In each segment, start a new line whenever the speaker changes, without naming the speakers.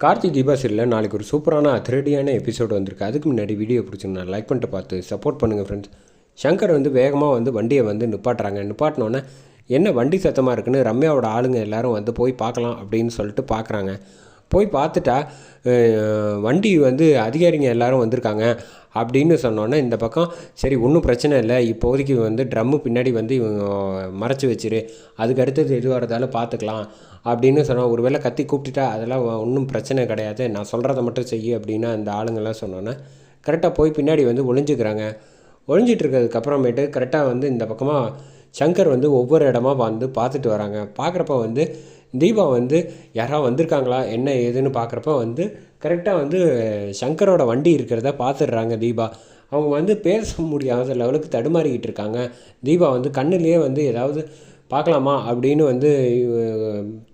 கார்த்தி தீபா சீரியலில் நாளைக்கு ஒரு சூப்பரான அதிரடியான எபிசோடு வந்திருக்கு. அதுக்கு முன்னாடி வீடியோ பிடிச்சிருந்தா லைக் பண்ணிட்டு பார்த்து சப்போர்ட் பண்ணுங்கள் ஃப்ரெண்ட்ஸ் சங்கர் வந்து வேகமாக வந்து வண்டியை வந்து நிப்பாட்டுறாங்க. நிப்பாட்டினோன்னே என்ன வண்டி சத்தமாக இருக்குன்னு ரம்யாவோட ஆளுங்க எல்லாரும் வந்து போய் பார்க்கலாம் அப்படின்னு சொல்லிட்டு பார்க்குறாங்க போய் பார்த்துட்டா வண்டி வந்து அதிகாரிங்க எல்லாரும் வந்திருக்காங்க அப்படின்னு சொன்னோன்னே இந்த பக்கம் சரி ஒன்றும் பிரச்சனை இல்லை. இப்போதைக்கு வந்து ட்ரம்மு பின்னாடி வந்து இவங்க மறைச்சி வச்சிரு. அதுக்கு அடுத்தது எது வரதாலும் பார்த்துக்கலாம் அப்படின்னு சொன்னால் ஒருவேளை கத்தி கூப்பிட்டுட்டா அதெல்லாம் ஒன்றும் பிரச்சனை கிடையாது. நான் சொல்கிறத மட்டும் செய்யு. அப்படின்னு அந்த ஆளுங்கெல்லாம் சொன்னோன்னே கரெக்டாக போய் பின்னாடி வந்து ஒளிஞ்சுக்கிறாங்க. ஒழிஞ்சிட்டு இருக்கிறதுக்கப்புறமேட்டு கரெக்டாக வந்து இந்த பக்கமாக சங்கர் வந்து ஒவ்வொரு இடமா வந்து பார்த்துட்டு வராங்க. பார்க்குறப்ப வந்து தீபா வந்து யாராவது வந்திருக்காங்களா? என்ன ஏதுன்னு பார்க்குறப்ப வந்து கரெக்டாக வந்து சங்கரோட வண்டி இருக்கிறத பார்த்துடுறாங்க தீபா. அவங்க வந்து பேச முடியாத லெவலுக்கு தடுமாறிக்கிட்டு இருக்காங்க. தீபா வந்து கண்ணுலேயே வந்து ஏதாவது பார்க்கலாமா அப்படின்னு வந்து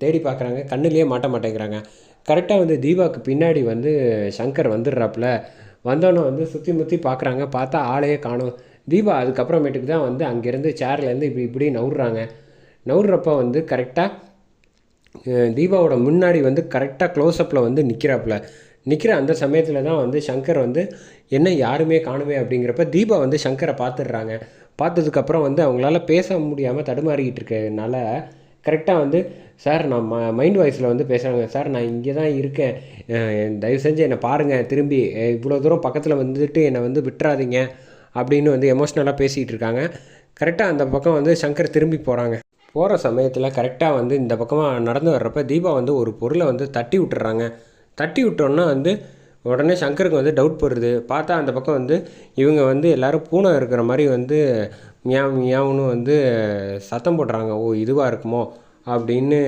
தேடி பார்க்குறாங்க கண்ணுலேயே மாட்ட மாட்டேங்கிறாங்க. கரெக்டாக வந்து தீபாவுக்கு பின்னாடி வந்து சங்கர் வந்துடுறாப்புல. வந்தோன்னே வந்து சுற்றி முற்றி பார்க்குறாங்க பார்த்தா ஆளையே காணும். தீபா அதுக்கப்புறமேட்டுக்கு தான் வந்து அங்கேருந்து சேர்லேருந்து இப்படி இப்படி நவுறாங்க நவுறப்ப வந்து கரெக்டாக தீபாவோட முன்னாடி வந்து கரெக்டாக க்ளோஸ்அப்பில் வந்து நிற்கிறாப்புல நிற்கிற அந்த சமயத்தில் தான் வந்து சங்கர் வந்து என்ன யாருமே காணுமே அப்படிங்கிறப்ப தீபா வந்து சங்கரை பார்த்துடுறாங்க பார்த்ததுக்கப்புறம் வந்து அவங்களால பேச முடியாமல் தடுமாறிக்கிட்டு இருக்கனால கரெக்டாக வந்து சார் நான் ம மைண்ட் வாய்ஸில் வந்து பேசுகிறாங்க சார் நான் இங்கே தான் இருக்கேன். தயவு செஞ்சு என்னை பாருங்கள் திரும்பி. இவ்வளோ தூரம் பக்கத்தில் வந்துட்டு என்னை வந்து விட்டுறாதீங்க. அப்படின்னு வந்து எமோஷ்னலாக பேசிகிட்டு இருக்காங்க. கரெக்டாக அந்த பக்கம் வந்து சங்கர் திரும்பி போகிறாங்க போகிற சமயத்தில் கரெக்டாக வந்து இந்த பக்கமாக நடந்து வர்றப்ப தீபா வந்து ஒரு பொருளை வந்து தட்டி விட்டுறாங்க. தட்டி விட்டோன்னா வந்து உடனே சங்கருக்கு வந்து டவுட் போடுறது. பார்த்தா அந்த பக்கம் வந்து இவங்க வந்து எல்லாரும் பூனை இருக்கிற மாதிரி வந்து மியாவ் மியாவுன்னு வந்து சத்தம் போடுறாங்க. ஓ இதுவாக இருக்குமோ? அப்படின்னு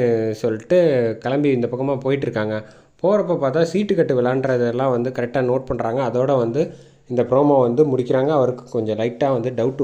சொல்லிட்டு கிளம்பி இந்த பக்கமாக போயிட்டுருக்காங்க. போகிறப்ப பார்த்தா சீட்டு கட்டு விளாண்டுறதெல்லாம் வந்து கரெக்டாக நோட் பண்ணுறாங்க அதோட வந்து இந்த ப்ரோமோ வந்து முடிக்கிறாங்க. அவருக்கு கொஞ்சம் லைட்டாக வந்து டவுட்